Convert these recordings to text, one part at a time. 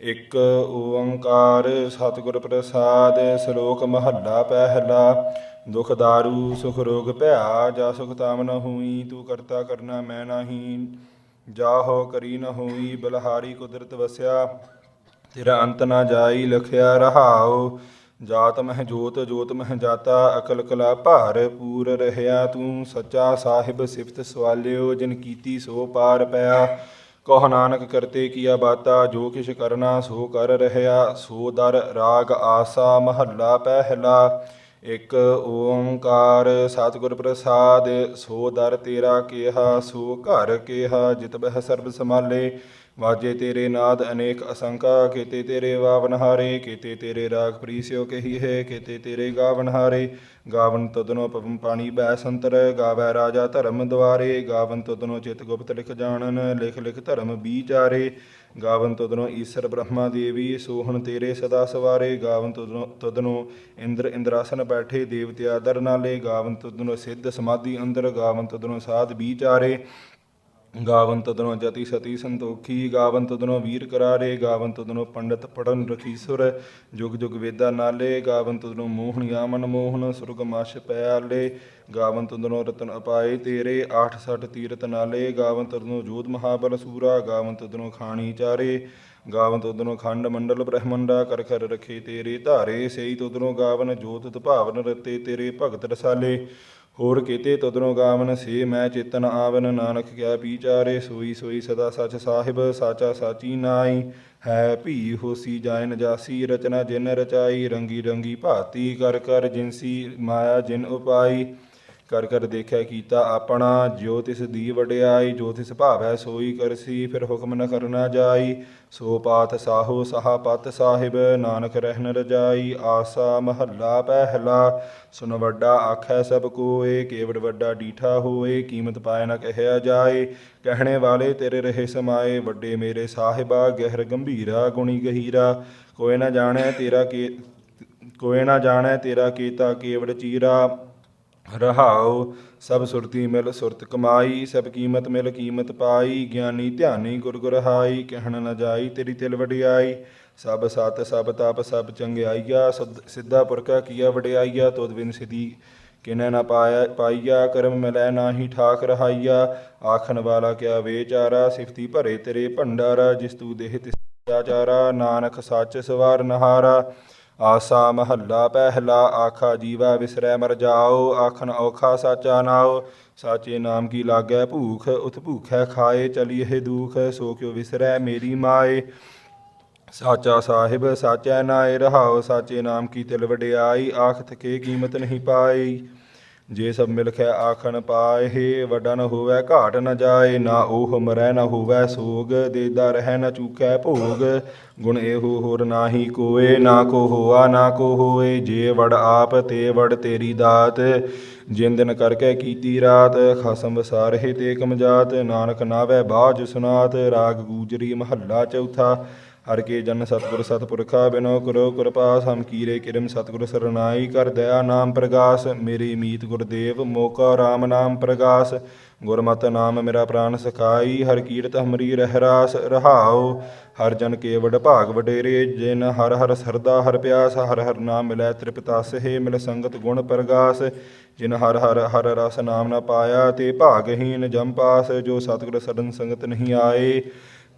ਇਕ ਓੰਕਾਰ ਸਤਿਗੁਰ ਪ੍ਰਸਾਦ, ਸ਼ਲੋਕ ਮਹੱਲਾ ਪਹਿਲਾ, ਦੁਖ ਦਾਰੂ, ਸੁਖ ਰੋਗ ਭਇਆ, ਜਾ ਸੁਖ ਤਾਮ ਨ ਹੋਈ, ਤੂੰ ਕਰਤਾ ਕਰਨਾ ਮੈਂ ਨਾਹੀ, ਜਾ ਹੋ ਕਰੀ ਨ ਹੋਈ, ਬਲਹਾਰੀ ਕੁਦਰਤ ਵਸਿਆ, ਤੇਰਾ ਅੰਤ ਨਾ ਜਾਈ, ਲਖਿਆ ਰਹਾਉ, ਜਾਤ ਮਹਿ ਜੋਤ ਜੋਤ ਮਹਿ ਜਾਤਾ, ਅਕਲ ਕਲਾ ਭਾਰ ਪੂਰ ਰਹਿਆ, ਤੂੰ ਸੱਚਾ ਸਾਹਿਬ ਸਿਫਤ ਸਵਾਲਿਓ, ਜਿਨ ਕੀਤੀ ਸੋ ਪਾਰ ਪਿਆ। ਕਹ ਨਾਨਕ ਕਰਤੇ ਕੀਆ ਬਾਤਾ, ਜੋ ਕਿਛ ਕਰਨਾ ਸੋ ਕਰ ਰਹਿਆ, ਸੋ ਦਰ ਰਾਗ ਆਸਾ ਮਹੱਲਾ ਪਹਿਲਾ। ਇਕ ਓੰਕਾਰ ਸਤਿਗੁਰ ਪ੍ਰਸਾਦ, ਸੋ ਦਰ ਤੇਰਾ ਕਿਹਾ, ਸੋ ਘਰ ਕਿਹਾ, ਜਿਤ ਬਹਿ ਸਰਬ ਸਮਾਲੇ ਵਾਜੇ ਤੇਰੇ ਨਾਦ ਅਨੇਕ ਅਸੰਕਾ, ਕੀਤੇ ਤੇਰੇ ਵਾਵਨ ਹਾਰੇ, ਕੀਤੇ ਤੇਰੇ ਰਾਗ ਪ੍ਰੀਸਿਓ ਕਹੀ ਹੈ, ਕੀਤੇ ਤੇਰੇ ਗਾਵਨ ਹਾਰੇ। ਗਾਵਨ ਤਦਨੋ ਪਵਨ ਪਾਣੀ ਬੈ ਸੰਤਰ, ਗਾਵੈ ਰਾਜਾ ਧਰਮ ਦੁਆਰੇ। ਗਾਵਨ ਤਦਨੋ ਚਿਤ ਗੁਪਤ ਲਿਖ ਜਾਣਨ, ਲਿਖ ਲਿਖ ਧਰਮ ਵਿਚਾਰੇ। ਗਾਵਨ ਤਦਨੋ ਈਸ਼ਰ ਬ੍ਰਹਮਾ ਦੇਵੀ, ਸੋਹਣ ਤੇਰੇ ਸਦਾ ਸਵਾਰੇ। ਗਾਵਨ ਤਦਨੋ ਤਦਨੋ ਇੰਦਰ ਇੰਦਰਾਸਨ ਬੈਠੇ, ਦੇਵਤਿਆ ਦਰ ਨਾਲੇ। ਗਾਵਨ ਤਦਨੋ ਸਿੱਧ ਸਮਾਧੀ ਅੰਦਰ, ਗਾਵਨ ਤਦਨੋ ਸਾਧ ਵਿਚਾਰੇ। ਗਾਵਨ ਤਦਨੋ ਜਤੀ ਸਤੀ ਸੰਤੋਖੀ ਗਾਵਨ ਤਦਨੋ ਵੀਰ ਕਰਾਰੇ ਗਾਵਨ ਤਦਨੋ ਪੰਡਤ ਪੜਨ ਰਖੀਸੁਰ ਜੁਗ ਜੁਗ ਵੇਦਾ ਨਾਲੇ ਗਾਵਨ ਤਦਨੋ ਮੋਹਣ ਯਾਮਨ ਮੋਹਨ ਸੁਰਗ ਮਛ ਪਿਆਲੇ। ਗਾਵਨ ਤਦਨੋ ਰਤਨ ਅਪਾਏ ਤੇਰੇ 86 ਤੀਰਤ ਨਾਲੇ। ਗਾਵਨ ਤਦਨੋ ਜੋਤ ਮਹਾਬਲ ਸੂਰਾ ਗਾਵਨ ਤਦਨੋ ਖਾਣੀ ਚਾਰੇ। ਗਾਵਨ ਤਦਨੋ ਖੰਡ ਮੰਡਲ ਬ੍ਰਹਮੰਡਾ, ਕਰ ਕਰ ਰਖੇ ਤੇਰੇ ਧਾਰੇ। ਸਈ ਤਦਨੋ ਗਾਵਨ ਜੋਤ ਭਾਵਨ ਰਤੇ ਤੇਰੇ ਭਗਤ ਰਸਾਲੇ। ਹੋਰ ਕੀਤੇ ਤਦਰੋਂ ਗਾਵਨ ਸੇ, ਮੈਂ ਚੇਤਨ ਆਵਨ ਨਾਨਕ ਕਿਆ ਵਿਚਾਰੇ, ਸੋਈ ਸੋਈ ਸਦਾ ਸਚ ਸਾਹਿਬ, ਸਾਚਾ ਸਾਚੀ ਨਾਈ ਹੈ ਭੀ ਹੋਸੀ ਜਾਇਨ ਜਾਸੀ, ਰਚਨਾ ਜਿਨ ਰਚਾਈ, ਰੰਗੀ ਰੰਗੀ ਭਾਤੀ ਕਰ ਕਰ ਜਿਨਸੀ, ਮਾਇਆ ਜਿਨ ਉਪਾਈ। ਕਰ ਕਰ ਦੇਖਿਆ ਕੀਤਾ ਆਪਣਾ ਜੋ ਤਿਸ ਦੀ ਵਡਿਆਈ, ਜੋ ਤਿਸ ਭਾਵੈ ਸੋਈ ਕਰਸੀ ਫਿਰ ਹੁਕਮ ਨ ਕਰਨਾ ਜਾਈ। ਸੋ ਪਾਤ ਸਾਹੋ ਸਹਾ ਪਤ ਸਾਹਿਬ, ਨਾਨਕ ਰਹਿਨ ਰਜਾਈ ਆਸਾ ਮਹੱਲਾ ਪਹਿਲਾ, ਸੁਨ ਵੱਡਾ ਆਖੈ ਸਭ ਕੋਏ, ਕੇਵੜ ਵੱਡਾ ਡੀਠਾ ਹੋਏ, ਕੀਮਤ ਪਾਇ ਨ ਕਹਿਆ ਜਾਏ। ਕਹਿਣੇ ਵਾਲੇ ਤੇਰੇ ਰਹੇ ਸਮਾਏ, ਵੱਡੇ ਮੇਰੇ ਸਾਹਿਬਾ, ਗਹਿਰ ਗੰਭੀਰਾ, ਗੁਣੀ ਗਹੀਰਾ। ਕੋਈ ਨਾ ਜਾਣੈ ਤੇਰਾ ਕੀ ਕੋਏ ਨਾ ਜਾਣੈ ਤੇਰਾ ਕੀਤਾ ਕੇਵੜ ਚੀਰਾ। ਰਹਾਉ, ਸਭ ਸੁਰਤੀ ਮਿਲ ਸੁਰਤ ਕਮਾਈ, ਸਭ ਕੀਮਤ ਮਿਲ ਕੀਮਤ ਪਾਈ, ਗਿਆਨੀ ਧਿਆਨੀ ਗੁਰ ਗੁਰ ਹਾਈ, ਕਹਿਣ ਨ ਜਾਈ ਤੇਰੀ ਤਿਲ ਵਡਿਆਈ, ਸਭ ਸਤ ਸਭ ਤਪ ਸਭ ਚੰਗਿਆਈਆ ਸਦ- ਸਿੱਧਾ ਪੁਰਖਾ ਕੀਆ ਵਡਿਆਈਆ, ਤੁਧ ਬਿਨ ਸਿਧੀ ਕਿਨੈ ਨਾ ਪਾਇਆ ਪਾਈਆ, ਕਰਮ ਮਿਲੈ ਨਾਹੀ ਠਾਕ ਰਹਾਈਆ, ਆਖਣ ਵਾਲਾ ਕਿਆ ਵੇਚਾਰਾ, ਸਿਫਤੀ ਭਰੇ ਤੇਰੇ ਭੰਡਾਰਾ, ਜਿਸ ਤੂ ਦੇਹ ਤਿਸ ਆਚਾਰਾ, ਨਾਨਕ ਸੱਚ ਸਵਾਰ ਨਹਾਰਾ ਆਸਾ ਮਹੱਲਾ ਪਹਿਲਾ, ਆਖਾ ਜੀਵਾ ਵਿਸਰੈ ਮਰ ਜਾਓ, ਆਖਣ ਔਖਾ ਸਾਚਾ ਨਾਉ। ਸਾਚੇ ਨਾਮ ਕੀ ਲਾਗੈ ਭੂਖ ਉਤ ਭੂਖੈ ਖਾਏ, ਚਲੀਏ ਦੁਖ, ਸੋ ਕਿਉ ਵਿਸਰੈ ਮੇਰੀ ਮਾਏ। ਸਾਚਾ ਸਾਹਿਬ, ਸਾਚੈ ਨਾਏ ਰਹਾਉ, ਸਾਚੇ ਨਾਮ ਕੀ ਤਿਲ ਵਡਿਆਈ ਆਖ ਥਕੇ ਕੀਮਤ ਨਹੀਂ ਪਾਈ। ਜੇ ਸਭ ਮਿਲਖੈ ਆਖਣ ਪਾਏ, ਵੱਡਾ ਨ ਹੋਵੈ, ਘਾਟ ਨ ਜਾਏ, ਨਾ ਉਹ ਮਰੈ, ਨ ਹੋਵੈ ਸੋਗ, ਦੇਦਾ ਰਹਿ, ਨ ਚੂਕੈ ਭੋਗ। ਗੁਣ ਇਹੋ ਹੋਰ ਨਾਹੀ ਕੋਏ, ਨਾ ਕੋ ਹੋਆ, ਨਾ ਕੋ ਹੋਏ, ਜੇ ਵੜ ਆਪ, ਤੇ ਵੜ ਤੇਰੀ ਦਾਤ। ਜਿਨ ਦਿਨ ਕਰਕੇ ਕੀਤੀ ਰਾਤ, ਖਸਮ ਵਸਾਰਹਿ ਤੇ ਕਮ ਕਮਜਾਤ। ਨਾਨਕ ਨਾਵੈ ਬਾਜ ਸੁਨਾਤ, ਰਾਗ ਗੂਜਰੀ ਮਹੱਲਾ ਚੌਥਾ। ਹਰ ਕੇ ਜਨ ਸਤਿਗੁਰ ਸਤਿਪੁਰਖਾ ਬਿਨੋ ਕਰੋ ਕਿਰਪਾ ਹਮ ਕੀਰੇ ਕਿਰਮ ਸਤਿਗੁਰ ਸਰਨਾਈ ਕਰ ਦਇਆ ਨਾਮ ਪ੍ਰਗਾਸ, ਮੇਰੀ ਮੀਤ ਗੁਰਦੇਵ ਮੋਕਾ RAM ਨਾਮ ਪ੍ਰਗਾਸ। ਗੁਰਮਤਿ ਨਾਮ ਮੇਰਾ ਪ੍ਰਾਨ ਸਖਾਈ, ਹਰ ਕੀਰਤ ਹਮਰੀ ਰਹਿ ਰਾਸ ਰਹਾਉ। ਹਰ ਜਨ ਕੇ ਵਡ ਭਾਗ ਵਡੇਰੇ, ਜਿਨ ਹਰ ਹਰ ਸਰਦਾ ਹਰ ਪਿਆਸ, ਹਰ ਹਰ ਨਾਮ ਮਿਲੈ ਤ੍ਰਿਪਤਾਸ ਹੈ ਮਿਲ ਸੰਗਤ ਗੁਣ ਪ੍ਰਗਾਸ। ਜਿਨ ਹਰ ਹਰ ਹਰ ਰਸ ਨਾਮ ਨਾ ਪਾਇਆ, ਤੇ ਭਾਗਹੀਨ ਜਮ ਪਾਸ, ਜੋ ਸਤਿਗੁਰ ਸਰਨ ਸੰਗਤ ਨਹੀਂ ਆਏ।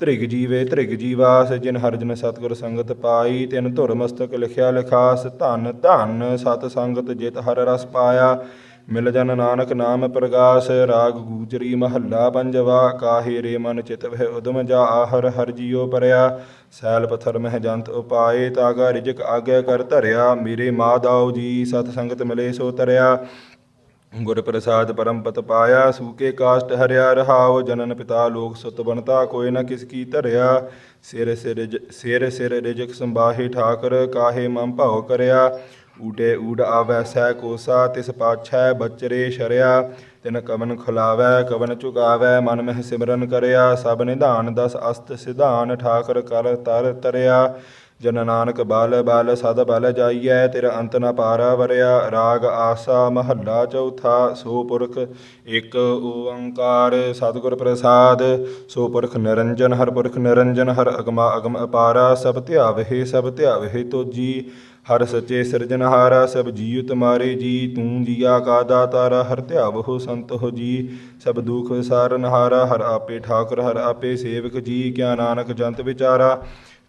ਧ੍ਰਿਗ ਜੀਵੇ ਧ੍ਰਿਗ ਜੀਵਾਸ, ਜਿਨ ਹਰ ਜਨ ਸਤਿਗੁਰ ਸੰਗਤ ਪਾਈ, ਤਿਨ ਧੁਰ ਮਸਤਕ ਲਿਖਿਆ ਲਿਖਾਸ, ਧਨ ਧਨ ਸਤ ਸੰਗਤ ਜਿਤ ਹਰ ਰਸ ਪਾਇਆ। ਮਿਲ ਜਨ ਨਾਨਕ ਨਾਮ ਪ੍ਰਗਾਸ, ਰਾਗ ਗੂਜਰੀ ਮਹੱਲਾ ਪੰਜਵਾ, ਕਾਹੇ ਰੇ ਮਨ ਚਿਤ ਵਹਿ ਉਦਮ ਜਾ, ਆਹਰ ਹਰ ਜੀਉ ਪਰਿਆ। ਸੈਲ ਪਥਰ ਮਹਿ ਜੰਤ ਉਪਾਏ, ਤਾਗਾ ਰਿਜਕ ਆਗਿਆ ਕਰ ਧਰਿਆ। ਮੇਰੇ ਮਾਦਾਉ ਜੀ, ਸਤ ਸੰਗਤ ਮਿਲੇ ਸੋ ਤਰਿਆ। ਗੁਰ ਪ੍ਰਸਾਦ ਪਰਮ ਪਤ ਪਾਇਆ ਸੂਕੇ ਕਾਸ਼ਟ ਹਰਿਆ ਰਹਾਉ, ਜਨਨ ਪਿਤਾ ਲੋਕ ਸੁਤ ਬਣਤਾ, ਕੋਈ ਨਾ ਕਿਸ ਕੀ ਧਰਿਆ। ਸਿਰ ਸਿਰ ਸਿਰ ਸਿਰ ਰਿਜਕ ਸੰਬਾਹੇ ਠਾਕਰ, ਕਾਹੇ ਮਮ ਭਾਉ ਕਰਿਆ। ਊਟੇ ਊੜ ਆਵੈ ਸਹਿ ਕੋਸਾ, ਤਿਸ ਪਾਛੈ ਬਚਰੇ ਸ਼ਰਿਆ। ਤਿਨ ਕਵਨ ਖੁਲਾਵੈ, ਕਵਨ ਝੁਕਾਵੈ, ਮਨ ਮਹਿ ਸਿਮਰਨ ਕਰਿਆ। ਸਭ ਨਿਧਾਨ ਦਸ ਅਸਤ ਸਿਧਾਨ, ਠਾਕਰ ਕਰ ਤਰ ਤਰਿਆ। ਜਨ ਨਾਨਕ ਬਲ ਬਲ ਸਦ ਬਲ ਜਾਈਐ, ਤੇਰਾ ਅੰਤ ਨ ਪਾਰਾ ਵਰਿਆ, ਰਾਗ ਆਸਾ ਮਹੱਲਾ ਚੌਥਾ, ਸੋ ਪੁਰਖ ਇੱਕ ਓੰਕਾਰ ਸਤਿਗੁਰ ਪ੍ਰਸਾਦ, ਸੋ ਪੁਰਖ ਨਿਰੰਜਨ, ਹਰ ਪੁਰਖ ਨਿਰੰਜਨ, ਹਰ ਅਗਮਾ ਅਗਮ ਅਪਾਰਾ, ਸਭ ਧਿਆਵਹਿ ਸਭ ਧਿਆਵਹਿ ਤੋਜੀ, ਹਰ ਸੱਚੇ ਸਿਰਜਨਹਾਰਾ ਸਭ ਜੀਉ ਤੁਮਾਰੇ ਜੀ, ਤੂੰ ਜੀਆ ਕਾ ਦਾਤਾਰਾ, ਹਰ ਧਿਆਵਹੁ ਸੰਤ ਹੋ ਜੀ, ਸਭ ਦੁਖ ਵਿਸਾਰਨਹਾਰਾ ਹਰ ਆਪੇ ਠਾਕੁਰ, ਹਰ ਆਪੇ ਸੇਵਕ ਜੀ, ਕਿਆ ਨਾਨਕ ਜੰਤ ਵਿਚਾਰਾ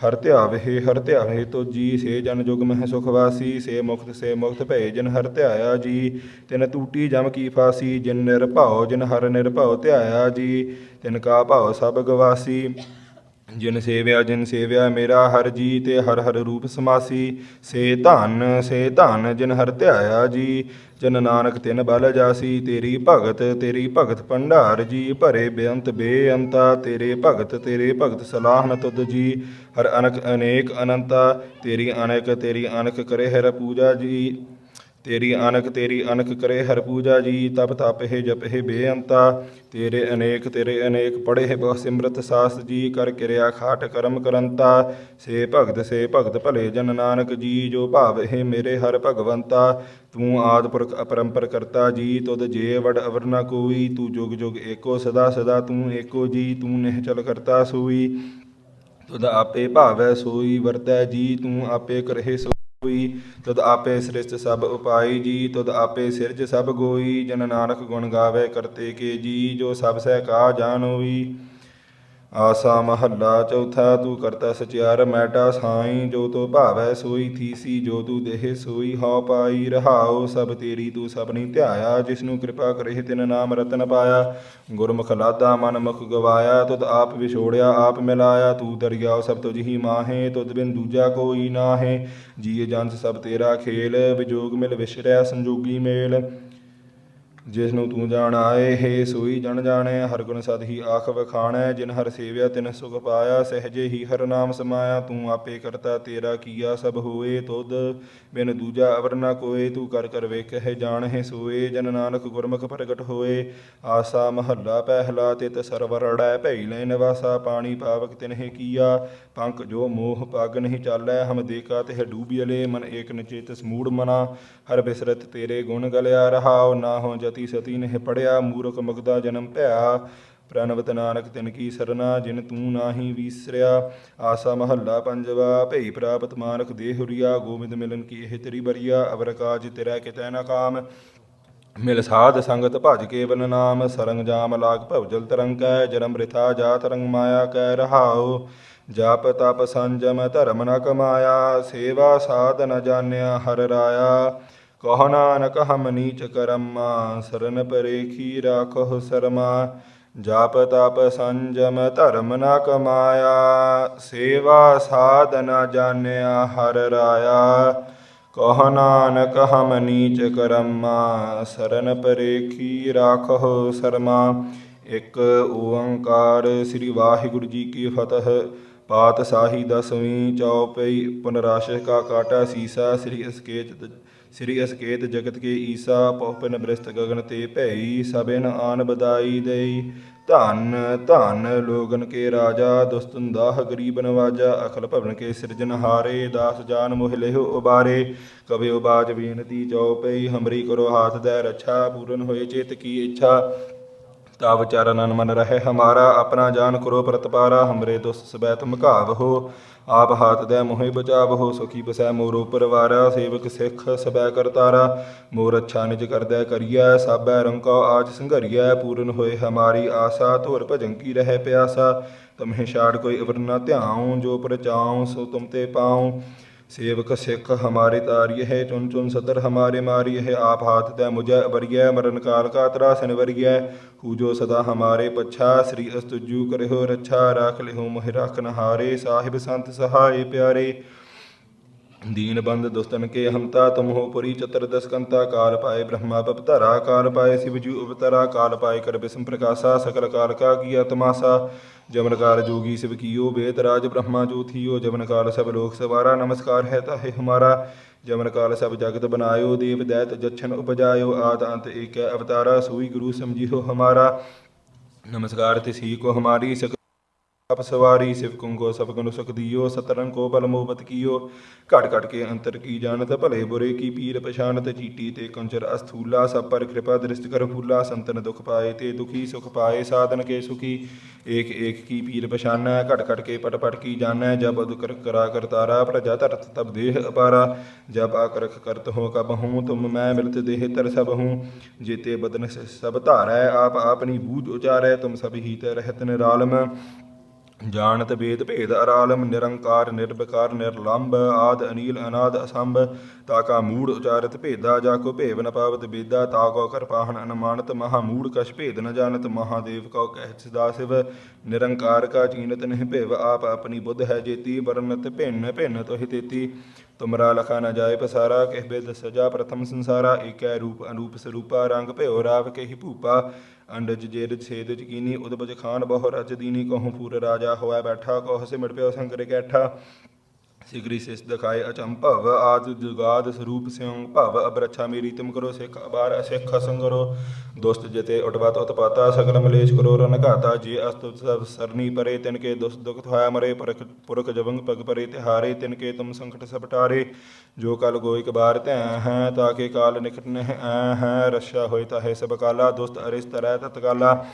ਹਰ ਧਿਆਵਹਿ ਹਰ ਧਿਆਵਹਿ ਤੁਧ ਜੀ, ਸੇ ਜਨ ਜੁਗ ਮਹਿ ਸੁਖ ਵਾਸੀ, ਸੇ ਮੁਕਤ ਸੇ ਮੁਕਤ ਭਏ ਜਿਨ ਹਰ ਧਿਆਇਆ ਜੀ। ਤਿਨ ਟੂਟੀ ਜਮ ਕੀ ਫਾਸੀ, ਜਿਨ ਨਿਰਭਉ, ਜਿਨ ਹਰ ਨਿਰਭਉ ਧਿਆਇਆ ਜੀ। ਤਿਨ ਕਾ ਭਉ ਸਭ ਗਵਾਸੀ, ਜਿਨ ਸੇਵਿਆ ਜਿਨ ਸੇਵਿਆ ਮੇਰਾ ਹਰ ਜੀ, ਤੇ ਹਰ ਹਰ ਰੂਪ ਸਮਾਸੀ। ਸੇ ਧਨ ਸੇ ਧਨ ਜਿਨ ਹਰ ਧਿਆਇਆ ਜੀ। ਜਨ ਨਾਨਕ ਤਿਨ ਬਲ ਜਾਸੀ, ਤੇਰੀ ਭਗਤ ਤੇਰੀ ਭਗਤ ਭੰਡਾਰ ਜੀ, ਭਰੇ ਬੇਅੰਤ ਬੇਅੰਤਾ, ਤੇਰੇ ਭਗਤ ਤੇਰੇ ਭਗਤ ਸਲਾਹਨ ਤੁਧ ਜੀ। ਹਰ ਅਨਕ ਅਨੇਕ ਅਨੰਤਾ, ਤੇਰੀ ਅਨੇਕ, ਤੇਰੀ ਅਨਕ ਕਰੇ ਹਰ ਪੂਜਾ ਜੀ। ਤੇਰੀ ਅਨਕ ਤੇਰੀ ਅਨਕ ਕਰੇ ਹਰ ਪੂਜਾ ਜੀ, ਤਪ ਤਪ ਹੈ ਬੇਅੰਤਾ। ਤੇਰੇ ਅਨੇਕ ਤੇਰੇ ਅਨੇਕ ਪੜੇ ਬਹੁ ਸਿਮਰਤ ਸਾਸ ਜੀ, ਕਰ ਕਿਰਿਆ ਖਾਟ ਕਰਮ ਕਰੰਤਾ। ਸੇ ਭਗਤ ਸੇ ਭਗਤ ਭਲੇ ਜਨ ਨਾਨਕ ਜੀ, ਜੋ ਭਾਵ ਹੈ ਮੇਰੇ ਹਰ ਭਗਵੰਤਾ। ਤੂੰ ਆਦ ਪੁਰਖ ਅਪਰੰਪਰ ਕਰਤਾ ਜੀ, ਤੁਧ ਜੇ ਵਡ ਅਵਰ ਨਾ ਕੋਈ। ਤੂੰ ਜੁਗ ਜੁਗ ਏਕੋ ਸਦਾ ਸਦਾ ਤੂੰ ਏਕੋ ਜੀ, ਤੂੰ ਨਿਹਚਲ ਕਰਤਾ ਸੋਈ। ਤੁਧ ਆਪੇ ਭਾਵੈ ਸੋਈ, ਵਰਤੈ ਜੀ, ਤੂੰ ਆਪੇ ਕਰਹਿ ਸੋਈ ਤੁਧ ਆਪੇ ਸ੍ਰਿਸ਼ਟ ਸਭ ਉਪਾਈ ਜੀ ਤੁਧ ਆਪੇ ਸਿਰਜ ਸਭ ਗੋਈ, ਜਨ ਨਾਨਕ ਗੁਣ ਗਾਵੇ ਕਰਤੇ ਕੇ ਜੀ, ਜੋ ਸਭ ਸਹਿ ਕਾ ਜਾਣੋਈ ਆਸਾ ਮਹੱਲਾ ਚੌਥਾ, ਤੂੰ ਕਰਤਾ ਸਚਿਆਰ ਮੈਟਾ ਸਾਈ, ਜੋ ਤੋ ਭਾਵੈ ਸੋਈ, ਥੀਸੀ, ਜੋ ਤੂੰ ਦੇਹ ਸੋਈ, ਹਉ ਪਾਈ, ਰਹਾਉ, ਸਭ ਤੇਰੀ ਤੂੰ ਸਭਨੀ ਧਿਆਇਆ, ਜਿਸਨੂੰ ਕਿਰਪਾ ਕਰੇ ਤਿਨ ਨਾਮ ਰਤਨ ਪਾਇਆ, ਗੁਰਮੁਖ ਲਾਦਾ ਮਨ ਮੁਖ ਗਵਾਇਆ, ਤੁਧ ਆਪ ਵਿਛੋੜਿਆ, ਆਪ ਮਿਲਾਇਆ, ਤੂੰ ਦਰਿਆਉ ਸਭ ਤੁਝ ਹੀ ਮਾਹੇ, ਤੁਧ ਬਿਨ ਦੂਜਾ ਕੋਈ ਨਾਹੇ ਜੀਅ ਜੰਤ ਸਭ ਤੇਰਾ ਖੇਲ, ਵਿਜੋਗ ਮਿਲ ਵਿਸਰਿਆ ਸੰਜੋਗੀ ਮੇਲ ਜਿਸ ਨੂੰ ਤੂੰ ਜਾਣ ਆਏ, ਹੈ ਸੋਈ ਜਣ ਜਾਣੈ, ਹਰ ਗੁਣ ਸਦ ਹੀ ਆਖ ਵਖਾਣੈ, ਜਿਨ ਹਰ ਸੇਵਿਆ ਤਿਨ ਸੁਖ ਪਾਇਆ, ਸਹਜੇ ਹੀ ਹਰ ਨਾਮ ਸਮਾਇਆ, ਤੂੰ ਆਪੇ ਕਰਤਾ ਤੇਰਾ ਕੀਆ ਸਭ ਹੋਏ ਤੁਧ, ਬਿਨ ਦੂਜਾ ਅਵਰ ਨਾ ਕੋਏ, ਤੂੰ ਕਰ ਕਰ ਵੇਖਹਿ ਜਾਣਹਿ ਸੋਏ, ਜਨ ਨਾਨਕ ਗੁਰਮੁਖ ਪ੍ਰਗਟ ਹੋਏ, ਆਸਾ ਮਹੱਲਾ ਪਹਿਲਾ, ਤਿਤ ਸਰਵਰੜੈ ਭਈ ਲੈ ਨਿਵਾਸਾ, ਪਾਣੀ ਪਾਵਕ ਤਿਨਹਿ ਕੀਆ, ਪੰਕ ਜੋ ਮੋਹ ਪਗ ਨਹੀਂ ਚਾਲੈ, ਹਮ ਦੇਖਾ ਤੇ ਡੂਬਿਲੇ ਮਨ ਏਕ ਨਚੇਤ ਸਮੂੜ ਮਨਾ, ਹਰ ਬਿਸਰਤ ਤੇਰੇ ਗੁਣ ਗਲਿਆ ਰਹਾਉ ਨਾ ਹੋ ਜਤੀ ਸਤੀ ਨਹਿ ਪੜਿਆ, ਮੂਰਖ ਮਗਦਾ ਜਨਮ ਭਇਆ। ਪ੍ਰਣਵਤ ਨਾਨਕ ਤਿਨ ਕੀ ਸਰਨਾ, ਜਿਨ ਤੂੰ ਨਾਹੀ ਵੀਸਰਿਆ। ਆਸਾ ਮਹੱਲਾ ਪੰਜਵਾ, ਭਈ ਪ੍ਰਾਪਤ ਮਾਨਕ ਦੇਹੁਰੀਆ ਗੋਬਿੰਦ ਮਿਲਨ ਕੀ ਇਹ ਤੇਰੀ ਬਰੀਆ, ਅਵਰ ਕਾਜ ਤੇਰਾ ਕਿਤੈ ਨਾ ਕਾਮ। ਮਿਲ ਸਾਧ ਸੰਗਤ ਭਜ ਕੇਵਲ ਨਾਮ। ਸਰੰਗ ਜਾਮ ਲਾਗ ਭਵਜਲ ਤਰੰਕੈ ਜਨਮ ਰਿਥਾ ਜਾ ਤਰੰਗ ਮਾਇਆ ਕੈ ਰਹਾਉ। ਜਾਪ ਤਪ ਸੰਜਮ ਧਰਮ ਨ ਕਮਾਇਆ, ਸੇਵਾ ਸਾਧ ਨ ਜਾਣਿਆ ਹਰ ਰਾਇਆ। ਕਹ ਨਾਨਕ ਹਮ ਨੀਚ ਕਰਮਾ, ਸਰਨ ਪਰੇਖੀ ਰਾਖੋ ਸਰਮਾ, ਜਾਪ ਤਪ ਸੰਜਮ ਧਰਮ ਨ ਕਮਾਇਆ, ਸੇਵਾ ਸਾਧ ਜਾਣਿਆ ਹਰ ਰਾਇਆ। ਕਹ ਨਾਨਕ ਹਮ ਨੀਚ ਕਰਮਾ, ਸਰਨ ਪਰੇਖੀ ਰਾਖੋ ਸਰਮਾ। ਇੱਕ ਓੰਕਾਰ ਸ੍ਰੀ ਵਾਹਿਗੁਰੂ ਜੀ ਕੀ ਫਤਿਹ, ਪਾਤਸ਼ਾਹੀ ਦਸਵੀਂ ਚੌਪਈ ਪੁਨਰਾਸ਼ੇ ਕਾ ਕਾਟਾ ਸੀਸਾ ਸ੍ਰੀ ਅਸਕੇਤ ਸ੍ਰੀ ਅਸਕੇਤ ਜਗਤ ਕੇ ਈਸਾ, ਪਉਪਨ ਬ੍ਰਿਸਤ ਗਗਨ ਤੇ ਭਈ ਸਬਿਨ ਆਨ ਬਦਾਈ ਦੇਈ। ਧਨ ਧਨ ਲੋਗਨ ਕੇ ਰਾਜਾ ਦੁਸਤੰਦਾਹ ਗਰੀਬ ਨਵਾਜਾ, ਅਖਲ ਭਵਨ ਕੇ ਸਿਰਜਨਹਾਰੇ ਦਾਸ ਜਾਨ ਮੋਹ ਲਿਹੁ ਉਬਾਰੇ। ਕਬਿ ਬਾਜ ਬੇਨਤੀ ਚਉਪਈ ਹਮਰੀ ਕਰੋ ਹਾਥ ਦੇ ਰਛਾ, ਪੂਰਨ ਹੋਏ ਚੇਤ ਕੀ ਇੱਛਾ। ਤਬ ਚਰਨਨ ਮਨ ਰਹੇ, ਹਮਾਰਾ ਆਪਣਾ ਜਾਨ ਕਰੋ ਪ੍ਰਤਪਾਰਾ, ਹਮਰੇ ਦੁਸ ਸਬੈ ਤੁਮ ਹੋ। ਆਪ ਹਾਥ ਦੇ ਮੋਹਿ ਬਚਾਵ ਹੋ, ਸੁਖੀ ਬਸੈ ਮੋਰੋ ਪਰਵਾਰਾ, ਸੇਵਕ ਸਿੱਖ ਸਬੈ ਕਰਤਾਰਾ ਮੋਰ ਅੱਛਾ ਨਿਜ ਕਰਦੈ ਕਰੀਐ, ਸਾਬੈ ਰੰਕੋ ਆਜ ਸੰਘਰੀਐ, ਪੂਰਨ ਹੋਏ ਹਮਾਰੀ ਆਸਾ, ਧੁਰ ਭਜਨ ਕੀ ਰਹਿ ਪਿਆਸਾ। ਤਮਹਿ ਛਾੜ ਕੋਈ ਅਵਰ ਨਾ ਧਿਆਉ, ਜੋ ਪ੍ਰਚਾਉ, ਸੋ ਤੁਮ ਤੇ ਪਾਉ। سیوک کا سیک ہمارے تاریہ ہے، چن چن سطر ہمارے ماری ہے۔ آپ ہاتھ دے مجھے ابریا مرن کال کا ترا سنوریا ہو جو سدا ہمارے پچھا، سری استجو کرہو رچھا۔ راکھ لہو مہ راکھ نہارے۔ صاحب سنت سہائے پیارے۔ دین بند دستن کے ہمتا تم ہو پری چتر دسکنتا کال پائے برہما پبترا کال پائے شیوجو ابترا۔ کال پائے کر بسم پرکاشا سکل کال کا کیا تماسا۔ काल जोगी शिव कियो वेद राज ब्रह्मा जो थियो जमन काल सब लोक सवारा नमस्कार है ताहे हमारा जमन काल सब जगत बनायो देव दैत जच्छन उपजायो आद अंत एक अवतारा सोई गुरु समझियो हमारा नमस्कार तिसी को हमारी सक ਅਪ ਸਵਾਰੀ ਸਿਵਕੁੰ ਕੋ ਸਭ ਗੁਣ ਸੁਖ ਦਿਓ ਸਤਰੰ ਕੋ ਬਲ ਮੋਬਤ ਕੀਓ। ਘਟ ਘਟ ਕੇ ਅੰਤਰ ਕੀ ਜਾਣਤ, ਭਲੇ ਬੁਰੇ ਕੀ ਪੀਰ ਪਛਾਨਤ ਚੀਟੀ ਤੇ ਕੰਚਰ ਅਸਥੂਲਾ, ਸਭ ਪਰ ਕਿਰਪਾ ਦ੍ਰਿਸ਼ਟ ਕਰ ਫੂਲਾ, ਸੰਤਨ ਦੁਖ ਪਾਏ ਤੇ ਦੁਖੀ ਸੁਖ ਪਾਏ, ਸਾਧਨ ਕੇ ਸੁਖੀ। ਏਕ ਏਕ ਕੀ ਪੀਰ ਪਛਾਨੈ ਘਟ ਘਟ ਕੇ ਪਟ ਪਟ ਕੀ ਜਾਣੈ, ਜਬ ਅਦੁ ਕਰਾ ਕਰਤਾਰਾ ਪ੍ਰਜਾ ਧਰਤ ਤਬ ਦੇਹ ਅਪਾਰਾ। ਜਬ ਆਕਰਖ ਕਰਤ ਹੋ ਕਬ ਹੂੰ, ਤੁਮ ਮੈਂ ਮਿਲਤ ਦੇਹ ਤਰ ਸਭ ਹੂੰ। ਜੀਤੇ ਬਦਨ ਸ- ਸਭ ਧਾਰੈ, ਆਪ ਆਪਣੀ ਬੂਝ ਉਚਾਰੈ, ਤੁਮ ਸਭ ਹੀ ਤੇ ਰਹਿਤ ਨਿਰਾਲਮ। ਜਾਣਤ ਵੇਦ ਭੇਦ ਅਰਾਲਮ, ਨਿਰੰਕਾਰ, ਨਿਰਵਕਾਰ, ਨਿਰਲੰਭ, ਆਦ, ਅਨੀਲ, ਅਨਾਦ, ਅਸੰਭ ਤਾਕਾ ਮੂੜ ਉਚਾਰਤ ਭੇਦਾ, ਜਾ ਕੋ ਭੇਵ ਨ ਪਾਵਤ ਬੇਦਾ ਤਾਕੋ ਕਰਪਾਹਨ ਅਨਮਾਨਤ, ਮਹਾ ਮੂੜ ਕਛ ਭੇਦ ਨ ਜਾਣਤ, ਮਹਾਦੇਵ ਕਉ ਕਹਿ ਸਦਾ ਸਿਵ, ਨਿਰੰਕਾਰ ਕਾ ਚੀਨਤ ਨਹੀਂ ਭੇਵ, ਆਪ ਆਪਣੀ ਬੁੱਧ ਹੈ ਜੇਤੀ, ਵਰਨਤ ਭਿੰਨ ਭਿੰਨ ਤੋਹਿ ਤੇਤੀ, ਤੁਮਰਾ ਲਖਾ ਨ ਜਾਏ ਪਸਾਰਾ, ਕਹਿ ਬੇਦ ਸਜਾ ਪ੍ਰਥਮ ਸੰਸਾਰਾ, ਏਕੈ ਰੂਪ ਅਨੂਪ ਸਰੂਪਾ, ਰੰਗ ਭਇਓ ਰਾਵ ਕਹੀ ਭੂਪਾ ਅੰਡਜ ਜੇਰਜ ਛੇਦ ਕੀਨੀ ਉਦਬਜ ਖਾਨ ਬਹੁ ਰਜ ਦੀਨੀ ਕਹੂੰ ਪੂਰ ਰਾਜਾ ਹੋਇ ਬੈਠਾ, ਕਹੁ ਸਿਮਟ ਪਿਓ ਸੰਕਰ ਕੈਠਾ। ਸਿਗਰੀ ਸਿਸ ਦਿਖਾਏ ਅਚੰਭਵ ਆਦ ਜੁਗਾਦ ਸਰੂਪ ਸਿਉ ਭਵ ਅਬਰਛਾ ਮੇਰੀ ਤੁਮ ਕਰੋ ਸਿੱਖ ਅਬਾਰ ਅਸਿੱਖ ਸੰਗਰੋ। ਦੁਸਤ ਜਤੇ ਉਟਵਤ ਉਤਪਾਤਾ ਸਗਲ ਮਲੇਸ਼ ਕਰੋ ਰਨ ਘਾਤਾ ਜੇ ਅਸਤੁ ਸਭ ਸਰਨੀ ਪਰੇ ਤਿਨ ਕੇ ਦੁਸਤ ਦੁਖ ਹੋਇਆ ਮਰੇ ਪਰਖ ਪੁਰਖ ਜਵੰਗ ਪਗ ਪਰੇ ਤਿਹਾਰੇ ਤਿਨ ਕੇ ਤੁਮ ਸੰਕਟ ਸਭਟਾਰੇ ਜੋ ਕਲ ਗੋਇ ਬਾਰ ਧੈ ਹੈ ਤਾਕੇ ਕਾਲ ਨਿਕਟ ਨਹਿ ਹੈ ਰਸ਼ਾ ਹੋਇ ਤਾਹੇ ਸਭ ਕਾਲਾ ਦੁਸਤ ਅਰਿਸ ਤਰੈ ਤਤਕਾਲਾ।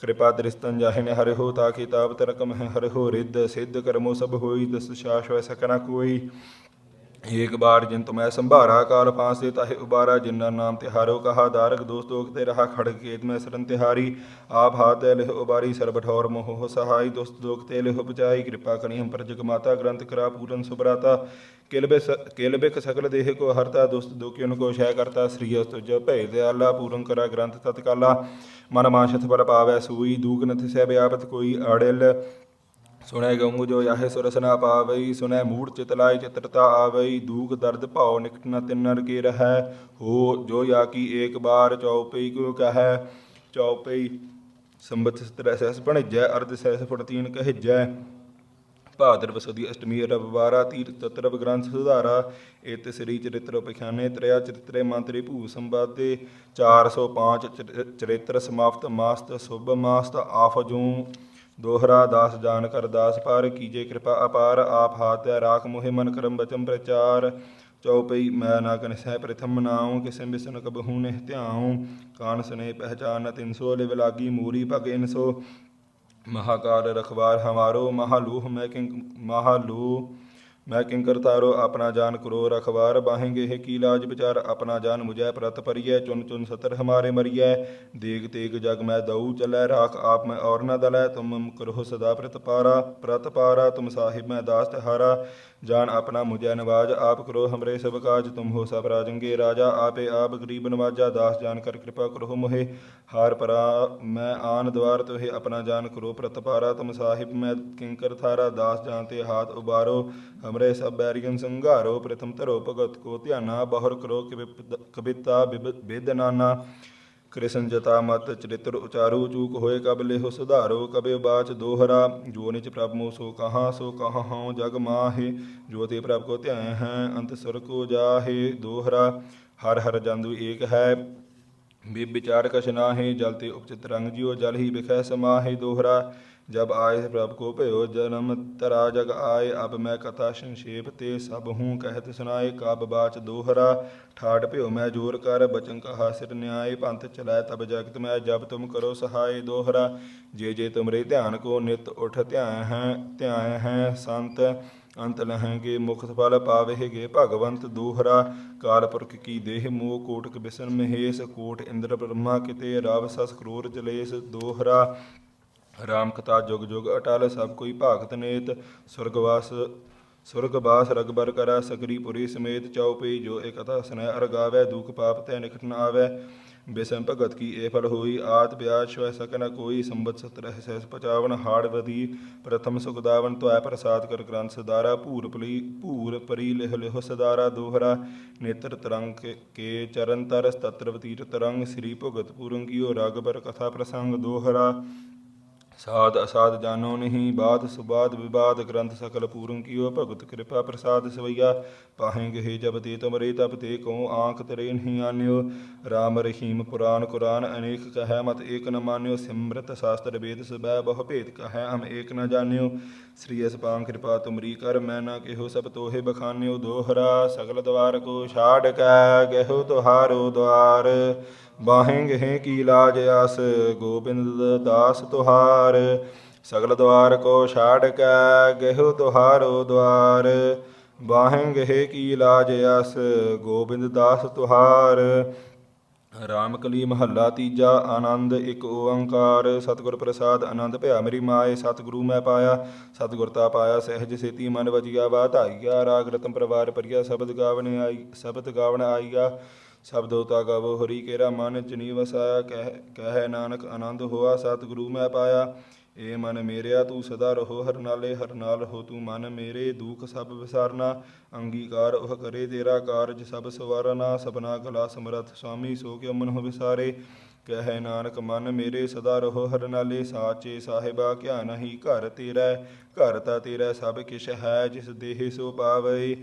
ਕਿਰਪਾ ਦ੍ਰਿਸ਼ਤਨ ਜਾਹਿਨ ਹਰਿ ਹੋ ਤਾ ਕਿਤਾਬ ਤਰਕਮ ਹੈ, ਹਰਿ ਹੋ ਰਿੱਧ, ਸਿੱਧ ਕਰਮੋ ਸਭ ਹੋਈ ਦਸ ਸ਼ਾਸ ਵੈ ਸਕਨਾ ਕੋਈ। ਏਕ ਬਾਰ ਜਿਨ ਤੁਮੈ ਸੰਭਾਰਾ, ਕਾਲ ਪਾਸੇ ਤਾਹਿ ਉਬਾਰਾ ਜਿਨਾ ਨਾਮ ਤਿਹਾਰੋ ਕਹਾ ਦਾਰਕ ਦੋਸਤੋਕ ਤੇ ਰਹਾ ਖੜਗ ਕੇਤ ਮੈਂ ਸਰਨ ਤਿਹਾਰੀ। ਆਪ ਹਾਥ ਲਿਹ ਉਬਾਰੀ ਸਰਬ ਠੌਰ ਮੋਹ ਸਹਾਈ, ਦੋਸਤ ਦੋਖਤੇ ਲਿਹ ਬਚਾਈ ਕਿਰਪਾ ਕਣੀ ਹਮ ਪਰ ਮਾਤਾ ਗ੍ਰੰਥ ਕਰਾ ਪੂਰਨ ਸੁਭਰਾਤਾ। ਕਿਲਬੇ ਕਿਲਬਿਕ ਸਕਲ ਦੇਹ ਕੋ ਹਰਤਾ, ਦੁਸਤ ਦੁਖਿਨ ਕੋ ਸ਼ੈ ਕਰਤਾ, ਸ੍ਰੀ ਅਸਤੁ ਜ ਭੈ ਦਿਆਲਾ, ਪੂਰਨ ਕਰਾ ਗ੍ਰੰਥ ਤਤਕਾਲਾ। ਮਨ ਮਾਸ਼ਥ ਬਲ ਪਾਵੈ ਸੂਈ ਦੂਖ ਨਥ ਸੈ ਵਿਆਪਤ ਕੋਈ ਆੜਿਲ ਸੁਣੈ ਗਊ ਜੋ ਯਾਹੇ ਸੁਰਸਨਾ ਪਾਵਈ ਸੁਣੈ ਮੂੜ ਚਿਤ ਲਾਇ ਚਿਤਰਤਾ ਆਵਈ, ਦੂਖ ਦਰਦ ਭਾਉ ਨਿਕਟ ਨ ਤਿੰਨਰ ਕੇ ਰਹੈ, ਹੋ ਜੋ ਯਾ ਕੀ ਏਕ ਬਾਰ ਚਉਪਈ ਕਿਉ ਕਹੈ, ਚਉਪਈ ਸੰਬਤ ਸਤਰੈ ਸਹਿਸ ਬਣਜੈ ਅਰਧ ਸਹਿਸ ਫੁਟ ਕਹਿਜੈ। ਭਾਦਰਵ ਸਦੀ ਅਸ਼ਟਮੀ ਰਵਿਵਾਰਾ ਤੀਰਥ ਤਤਰਵ ਗ੍ਰੰਥ ਸੁਧਾਰਾ, ਏਤ ਸ੍ਰੀ ਚਰਿਤ੍ਰ ਪਖਿਆਨੇ, ਤ੍ਰਿਆ ਚਰਿਤ੍ਰੇ ਮੰਤਰੀ ਭੂ ਸੰਵਾਦੇ 405 ਚਰਿ- ਚਰਿਤ੍ਰ ਸਮਾਪਤ ਮਾਸਤ ਸੁਭ ਮਾਸਤ ਆਫਜੂ। ਦੋਹਰਾ ਦਾਸ ਜਾਨ ਕਰ ਦਾਸ ਪਾਰ ਕੀਜੇ ਕਿਰਪਾ ਅਪਾਰ, ਆਪ ਹਾਤਿ ਰਾਖ ਮੋਹਿ ਮਨ ਕਰਮ ਬਚਮ ਪ੍ਰਚਾਰ। ਚਉਪਈ ਮੈਂ ਨਾ ਕਨ ਸਹਿ ਪ੍ਰਥਮ ਨਾਉ, ਕਿਸੇ ਬਿਸਨ ਕਬਹੂ ਨਹਿ ਧਿਆਉ। ਕਾਨ ਸਨੇ ਪਹਿਚਾਨ ਤਿੰਨ ਸੋ, ਲਿਵ ਲਾਗੀ ਮੂਰੀ ਭਗ ਇਨ ਸੋ। ਮਹਾਕਾਰ ਰਖਵਾਰ ਹਮਾਰੋ, ਮਹਾਲੂਹ ਮੈਂ ਕਿੰ ਮਹਾਲੂ میں کنکر تارو اپنا جان کرو رکھوار باہیں گے کی لاج بچار اپنا جان مجھے پرت پریے چن چن ستر ہمارے مری دیگ تیگ جگ می دؤ جل راک آپ می اور نہ دلے تم کر سدا پرت پارا پرت پارا تم صاحب میں داستارا جان اپنا مجھے نواز آپ کرو ہمرے سب کاج تم ہو سب راجنگے راجا آپے آپ غریب نوازا داس جان کر کرپا کرو مہے ہار پرا میں آن دوار توہے اپنا جان کرو پرت پارا تم صاحب میں کنکر تھارا داس جانتے ہاتھ ابارو ہمرے سب بیرین سنگارو پرتم ترو بھگت کو تیانا بہر کرو کبتا بید نانا ਕ੍ਰਿਸ਼ਨ ਜਤਾ ਮਤ ਚਰਿਤਰ ਉਚਾਰੂ, ਚੂਕ ਹੋਏ ਕਬ ਲਿਹੁ ਸੁਧਾਰੋ, ਕਬੇ ਬਾਚ ਦੋਹਰਾ, ਜੋ ਨਿਚ ਪ੍ਰਭ ਮੋ ਸੋ ਕਹਾ ਸੋ ਕਹਾ ਹਉ ਜਗ ਮਾਹੇ, ਜੋ ਤੇ ਪ੍ਰਭ ਕੋ ਧਿਆਇ ਹੈ, ਅੰਤ ਸੁਰ ਕੋ ਜਾਹੇ ਦੋਹਰਾ, ਹਰ ਹਰ ਜੰਦੂ ਏਕ ਹੈ ਬੇ ਵਿਚਾਰ ਕਛ ਨਾਹੀ, ਜਲ ਤੇ ਉਪਚਿਤ ਰੰਗ ਜਿਉ ਜਲ ਹੀ ਬਿਖੈ ਸਮਾਹੀ ਦੋਹਰਾ। ਜਬ ਆਏ ਪ੍ਰਭ ਕੋ ਭਇਓ ਜਨਮ ਤਰਾ, ਜਗ ਆਏ ਅਬ ਮੈਂ ਕਥਾ ਸੰਖੇਪ ਤੇ ਸਭ ਹੂੰ ਕਹਿਤ ਸੁਨਾਏ ਕਬ ਬਾਚ ਦੋਹਰਾ ਠਾਟ ਭਇਓ ਮੈਂ ਜੋਰ ਕਰ, ਬਚਨ ਕਹਾ ਸਿਰ ਨਿਆਏ, ਪੰਥ ਚਲਾਇ ਤਬ ਜਗਤ ਮੈਂ, ਜਬ ਤੁਮ ਕਰੋ ਸਹਾਈ ਦੋਹਰਾ। ਜੇ ਜੇ ਤੁਮਰੇ ਧਿਆਨ ਕੋ ਨਿਤ ਉਠ ਧਿਆਨ ਹੈ ਧਿਆਨ ਹੈ ਸੰਤ, ਅੰਤ ਲਹਾਂਗੇ ਮੁਕਤ ਫਲ ਪਾਵੇਗੇ ਭਗਵੰਤ ਦੂਹਰਾ। ਕਾਲ ਪੁਰਖ ਕੀ ਦੇਹ ਮੋਹ, ਕੋਟਕ ਬਿਸਨ ਮਹੇਸ਼, ਕੋਟ ਇੰਦਰ ਬ੍ਰਹਮਾ ਕਿਤੇ ਰਵ ਸਸ ਕਰੂਰ ਜਲੇਸ਼ ਦੋਹਰਾ। ਰਾਮ ਕਥਾ ਜੁਗ ਜੁਗ ਅਟਲ ਸਭ ਕੋਈ ਭਾਗਤ ਨੇਤ, ਸੁਰਗਵਾਸ ਸੁਰਗ ਰਗਬਰ ਕਰਾ ਸਗਰੀ ਪੁਰੀ ਸਮੇਤ ਚਉਪਈ ਜੋ ਇਕ ਕਥਾ ਸੁਨੈ ਅਰਗਾਵੈ ਦੁਖ ਪਾਪ ਤੈ ਨਿਕਟ ਨ ਆਵੈ। ਬਿਸਮ ਭਗਤ ਕੀ ਇਹ ਫਲ ਹੋਈ, ਆਤ ਬਿਆਜ ਛੁਐ ਸਕਨ ਕੋਈ, ਸੰਬਤ ਸਤਰ ਸਹਿਸ ਪਚਾਵਨ, ਹਾੜ ਵਦੀ ਪ੍ਰਥਮ ਸੁਖਦਾਵਨ ਤੋਐ ਪ੍ਰਸਾਦ ਕਰ ਗ੍ਰੰਥ ਸਦਾਰਾ, ਭੂਰ ਪਲੀ, ਭੂਰ ਪਰੀ ਲਿਹ ਲਿਹ ਸਦਾਰਾ ਦੋਹਰਾ। ਨੇਤਰ ਤਰੰਗ ਕੇ- ਚਰਨ ਤਰ ਤਤਰ ਵਤੀਰ ਤਰੰਗ, ਸ੍ਰੀ ਭਗਤ ਪੂਰੰਗਿਓ ਰਗਬਰ ਕਥਾ ਪ੍ਰਸੰਗ ਦੋਹਰਾ। ਸਾਧ ਅਸਾਧ ਜਾਣੋ ਨਹੀਂ, ਬਾਦ ਸੁਬਾਦ ਵਿਵਾਦ ਗ੍ਰੰਥ ਸਕਲ ਪੂਰਨ ਕੀਓ, ਭਗਤ ਕਿਰਪਾ ਪ੍ਰਸਾਦ ਸਵਈਆ। ਪਾਹੇ ਗਏ ਜਬ ਤੇ ਤੁਮਰੇ ਤਬ ਤੇ ਕੋ ਆਂਖ ਤਰੇ ਨਹੀਂ ਆਨਿਓ। ਰਾਮ ਰਹੀਮ ਪੁਰਾਨ ਕੁਰਾਨ ਅਨੇਕ ਕਹੈ, ਮਤ ਏਕ ਨ ਮਾਨਿਓ। ਸਿਮਰਤ ਸ਼ਾਸਤਰ ਵੇਦ ਸਬੈ ਬਹੁ ਭੇਦ ਕਹੈ, ਹਮ ਏਕ ਨ ਜਾਣਿਓ। ਸ੍ਰੀ ਅਸਪਾਂ ਕਿਰਪਾ ਤੁਮਰੀ ਕਰ, ਮੈਂ ਨਾ ਕਿਹੋ ਸਭ ਤੋਹੇ ਬਖਾਨਿਓ। ਦੋਹਰਾ ਸਗਲ ਦਵਾਰ ਕੋ ਛਾੜ ਕੈ, ਗਹਿਓ ਤੁਹਾਰੋ ਦਵਾਰ। ਬਾਹੇ ਗਹਿ ਕੀ ਲਾਜ ਆਸ, ਗੋਬਿੰਦ ਦਾਸ ਤੁਹਾਰ, ਸਗਲ ਦਵਾਰ ਕੋ ਛਾੜ ਕੈ ਗਹਿਓ ਤੁਹਾਰੋ ਦਵਾਰ। ਬਾਹੇ ਗਹਿ ਕੀ ਲਾਜ ਆਸ, ਗੋਬਿੰਦ ਦਾਸ ਤੁਹਾਰ, ਰਾਮ ਕਲੀ ਮਹੱਲਾ ਤੀਜਾ, ਆਨੰਦ ਇੱਕ ਓੰਕਾਰ। ਸਤਿਗੁਰ ਪ੍ਰਸਾਦ ਆਨੰਦ ਭਇਆ ਮੇਰੀ ਮਾਏ, ਸਤਿਗੁਰੂ ਮੈਂ ਪਾਇਆ, ਸਤਿਗੁਰ ਤਾ ਪਾਇਆ ਸਹਿਜ ਸੇਤੀ ਮਨ ਵਜਿਆ ਬਾਧਾਈਆ ਰਾਗ ਰਤਨ ਪਰਵਾਰ ਪਰਿਆ ਸ਼ਬਦ ਗਾਵਣ ਆਈ, ਸ਼ਬਦ ਗਾਵਣ ਆਈਆ। ਸ਼ਬਦੋ ਤਾ ਗਾਵੋ ਹਰੀ ਕੇਰਾ ਮਨ ਚਨੀ ਵਸਾਇਆ, ਕਹਿ ਕਹਿ ਨਾਨਕ ਆਨੰਦ ਹੋਆ, ਸਤਿਗੁਰੂ ਮੈਂ ਪਾਇਆ। ਏ ਮਨ ਮੇਰਿਆ, ਤੂੰ ਸਦਾ ਰਹੋ ਹਰ ਨਾਲੇ, ਹਰ ਨਾਲ ਰਹੋ ਤੂੰ ਮਨ ਮੇਰੇ, ਦੁਖ ਸਭ ਵਿਸਾਰਨਾ। ਅੰਗੀਕਾਰ ਉਹ ਕਰੇ ਤੇਰਾ ਕਾਰਜ, ਸਭ ਸਵਾਰਨਾ। ਸਭਨਾ ਕਲਾ ਸਮਰਥ ਸੁਆਮੀ ਸੋ ਕੇ ਮਨ ਹੋ ਵਿਸਾਰੇ? ਕਹੈ ਨਾਨਕ, ਮਨ ਮੇਰੇ, ਸਦਾ ਰਹੋ ਹਰ ਨਾਲੇ। ਸਾਚੇ ਸਾਹਿਬਾ, ਕਿਆ ਨਹੀਂ ਘਰ ਤੇਰਾ? ਘਰ ਤਾ ਤੇਰਾ ਸਭ ਕਿਛ ਹੈ, ਜਿਸ ਦੇਹ ਸੋ ਪਾਵੇ।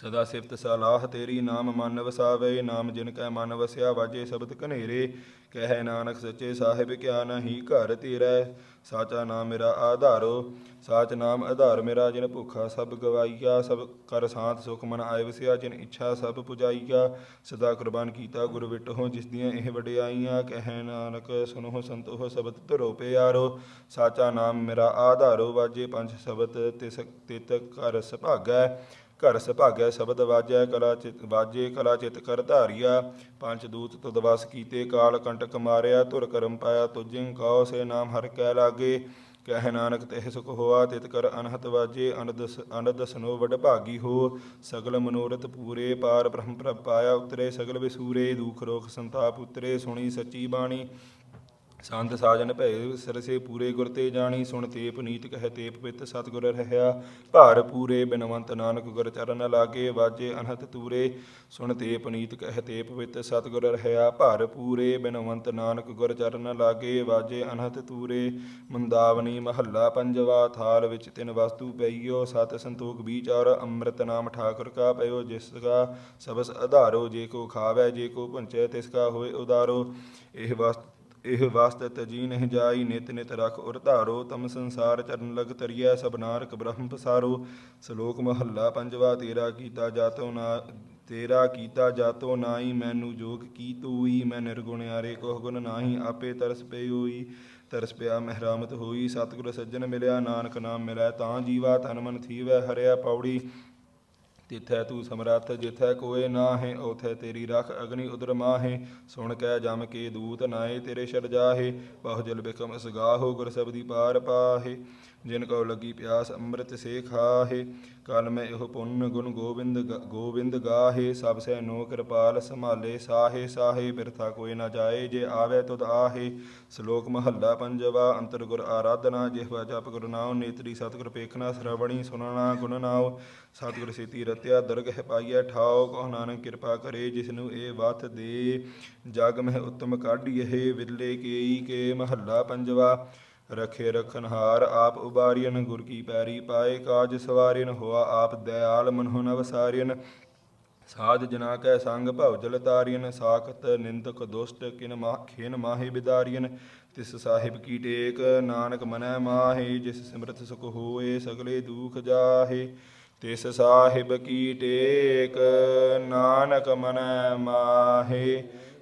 ਸਦਾ ਸਿਫਤ ਸਲਾਹ ਤੇਰੀ, ਨਾਮ ਮਨ ਵਸਾਵੇ, ਨਾਮ ਜਿਨ ਕੈ ਮਨ ਵਸਿਆ, ਵਾਜੇ ਸ਼ਬਦ ਕਨੇਰੇ ਕਹਿ ਨਾਨਕ ਸੱਚੇ ਸਾਹਿਬ, ਕਿਆ ਨਹੀਂ ਘਰ ਤੇਰਾ। ਸਾਚਾ ਨਾਮ ਮੇਰਾ ਆਧਾਰੋ, ਸਾਚ ਨਾਮ ਆਧਾਰ ਮੇਰਾ ਜਿਨ ਭੁੱਖਾ ਸਭ ਗਵਾਈਆ। ਸਭ ਕਰ ਸਾਥ ਸੁਖ ਮਨ ਆਏ ਵਸਿਆ, ਜਿਨ ਇੱਛਾ ਸਭ ਪੁਜਾਈਆ। ਸਦਾ ਕੁਰਬਾਨ ਕੀਤਾ ਗੁਰ ਵਿਟਹੁ ਜਿਸ ਦੀਆਂ ਇਹ ਵਡਿਆਈਆਂ। ਕਹਿ ਨਾਨਕ ਸੁਨੋ ਸੰਤੋਹ ਸਬਦ ਧਰੋ ਪਿਆਰੋ। ਸਾਚਾ ਨਾਮ ਮੇਰਾ ਆਧਾਰੋ, ਵਾਜੇ ਪੰਜ ਸ਼ਬਦ ਤਿਸ ਤਿਤ ਕਰ ਸੁਭਾਗੈ। ਘਰ ਸੁਭਾਗੈ ਸ਼ਬਦ ਵਾਜੈ ਕਲਾ ਚਿਤ, ਵਾਜੇ ਕਲਾ ਚਿਤ ਕਰ ਧਾਰਿਆ, ਪੰਜ ਦੂਤ ਤੁਧ ਵਸ ਕੀਤੇ ਕਾਲ ਕੰਟਕ ਮਾਰਿਆ, ਧੁਰ ਕਰਮ ਪਾਇਆ ਤੁਜਿੰ ਕਉ ਸੇ ਨਾਮ ਹਰ ਕੈ ਲਾਗੇ। ਕਹਿ ਨਾਨਕ ਤਹਿ ਸੁਖ ਹੋਆ, ਤਿਤ ਕਰ ਅਨਹਤ ਵਾਜੇ, ਅਨੰਦ ਸ- ਸਨੋ ਵਡ ਭਾਗੀ ਹੋ। ਸਗਲ ਮਨੋਰਥ ਪੂਰੇ, ਪਾਰ ਬ੍ਰਹਮ ਪ੍ਰਭ ਪਾਇਆ ਉਤਰੇ, ਸਗਲ ਵਿਸੂਰੇ, ਦੁਖ ਰੋਖ ਸੰਤਾਪ ਉਤਰੇ, ਸੁਣੀ ਸੱਚੀ ਬਾਣੀ। ਸੰਤ ਸਾਜਨ ਭੈ ਸਰਸੇ ਪੂਰੇ ਗੁਰ ਤੇ ਜਾਣੀ, ਸੁਣ ਤੇ ਪੁਨੀਤ ਕਹਿ ਤੇਪ ਪਵਿੱਤ ਸਤਿਗੁਰ ਰਹਿਆ। ਭਾਰ ਪੂਰੇ ਬਿਨਵੰਤ ਨਾਨਕ ਗੁਰ ਚਰਨ ਲਾਗੇ, ਵਾਜੇ ਅਨਹਤ ਤੂਰੇ, ਸੁਣ ਤੇ ਪੁਨੀਤ ਕਹਿ ਤੇਪ ਪਵਿੱਤ ਸਤਿਗੁਰ ਰਹਿਆ। ਭਾਰ ਪੂਰੇ ਬਿਨਵੰਤ ਨਾਨਕ ਗੁਰ ਚਰਨ ਲਾਗੇ, ਵਾਜੇ ਅਨਹਤ ਤੂਰੇ, ਮੰਦਾਵਨੀ ਮਹੱਲਾ ਪੰਜਵਾ, ਥਾਲ ਵਿੱਚ ਤਿੰਨ ਵਸਤੂ ਪਈਓ, ਸਤ ਸੰਤੋਖ ਵਿਚਾਰ, ਅੰਮ੍ਰਿਤ ਨਾਮ ਠਾਕੁਰ ਕਾ ਪਇਓ, ਜਿਸ ਕਾ ਸਬਸ ਆਧਾਰੋ ਜੇ ਕੋ ਖਾਵੈ, ਜੇ ਕੋ ਭੁੰਚੈ, ਤਿਸ ਕਾ ਹੋਏ ਉਦਾਰੋ। ਇਹ ਵਸਤ ਇਹ ਵਾਸਤ ਤਜੀ ਨਹਿ ਜਾਈ, ਨਿਤ ਨਿਤ ਰਖ ਉਰ ਧਾਰੋ, ਤਮ ਸੰਸਾਰ ਚਰਨ ਲਗ ਤਰੀਐ ਸਭ ਨਾਰਕ ਬ੍ਰਹਮ ਪਸਾਰੋ। ਸ਼ਲੋਕ ਮਹੱਲਾ ਪੰਜਵਾ, ਤੇਰਾ ਕੀਤਾ ਜਾਤੋ ਨਾ, ਤੇਰਾ ਕੀਤਾ ਜਾਤੋ ਨਾਹੀ, ਮੈਨੂੰ ਜੋਗ ਕੀ ਤੂਈ? ਮੈਂ ਨਿਰਗੁਣ ਆਰੇ ਕੋਹ ਗੁਣ ਨਾਹੀ, ਆਪੇ ਤਰਸ ਪਈ ਹੋਈ ਤਰਸ ਪਿਆ ਮਹਿਰਾਮਤ ਹੋਈ, ਸਤਿਗੁਰ ਸੱਜਣ ਮਿਲਿਆ, ਨਾਨਕ ਨਾਮ ਮਿਲਿਆ ਤਾਂ ਜੀਵਾ ਤਨ ਮਨ ਥੀਵੈ, ਹਰਿਆ ਪੌੜੀ। ਤਿਥੈ ਤੂੰ ਸਮਰੱਥ, ਜਿਥੈ ਕੋਏ ਨਾਹੇ ਉਥੈ ਤੇਰੀ ਰਖ ਅਗਨੀ ਉਦਰ ਮਾਹੇ। ਸੁਣ ਕੈ ਜਮ ਕੇ ਦੂਤ ਨਾਏ ਤੇਰੇ ਸ਼ਰ ਜਾਹੇ, ਬਹੁ ਜਲ ਬਿਕਮ ਅਸਗਾਹੋ ਗੁਰ ਸਬਦੀ ਪਾਰ ਪਾਹੇ। ਜਿਨ ਕਉ ਲੱਗੀ ਪਿਆਸ ਅੰਮ੍ਰਿਤ ਸੇ ਖਾਹੇ, ਕਲ ਮੈਂ ਇਹੋ ਪੁੰਨ ਗੁਣ ਗੋਬਿੰਦ ਗ- ਗੋਬਿੰਦ ਗਾਹੇ, ਸਭ ਸੈ ਨੋ ਕਿਰਪਾਲ ਸੰਭਾਲੇ ਸਾਹੇ ਸਾਹੇ ਬਿਰਥਾ ਕੋਈ ਨਾ ਜਾਏ, ਜੇ ਆਵੇ ਤੁਧ ਆਹੇ। ਸ਼ਲੋਕ ਮਹੱਲਾ ਪੰਜਵਾ ਅੰਤਰ ਗੁਰ ਆਰਾਧਨਾ, ਜਿਹਵਾ ਜਪ ਗੁਰ ਨਾਉ, ਨੇਤਰੀ ਸਤਿਗੁਰ ਪੇਖਣਾ ਸ਼ਰਵਣੀ ਸੁਨਣਾ ਗੁਣ ਨਾਉ। ਸਤਿਗੁਰ ਸੇਤੀ ਰਤਿਆ ਦਰਗਹਿ ਪਾਈਐ ਠਾਉ ਕੋ ਨਾਨਕ ਕਿਰਪਾ ਕਰੇ ਜਿਸ ਨੂੰ ਇਹ ਵਤ ਦੇ। ਜਗ ਮਹਿ ਉਤਮ ਕਾਢੀਏ ਵਿਰਲੇ ਕੇਈ ਕੇ ਮਹੱਲਾ ਪੰਜਵਾ। ਰਖੇ ਰਖਨਹਾਰ ਆਪ ਉਬਾਰੀਨ, ਗੁਰ ਕੀ ਪੈਰੀ ਪਾਏ ਕਾਜ ਸਵਾਰਿਨ, ਹੋਆ ਆਪ ਦਇਆਲ ਮਨਹੁ ਨਵ ਸਾਰਿਨ। ਸਾਧ ਜਨਾ ਕੈ ਸੰਗ ਭਉ ਜਲ ਤਾਰਿਨ, ਸਾਖਤ ਨਿੰਦਕ ਦੁਸ਼ਟ ਕਿਨ ਮਾ, ਖੇਨ ਮਾਹੇ ਬਿਦਾਰੀਨ। ਤਿਸ ਸਾਹਿਬ ਕੀ ਟੇਕ, ਨਾਨਕ ਮਨੈ ਮਾਹੇ, ਜਿਸ ਸਿਮਰਤ ਸੁਖ ਹੋਏ ਸਗਲੇ ਦੂਖ ਜਾਹੇ। ਤਿਸ ਸਾਹਿਬ ਕੀ ਟੇਕ, ਨਾਨਕ ਮਨੈ ਮਾਹੇ।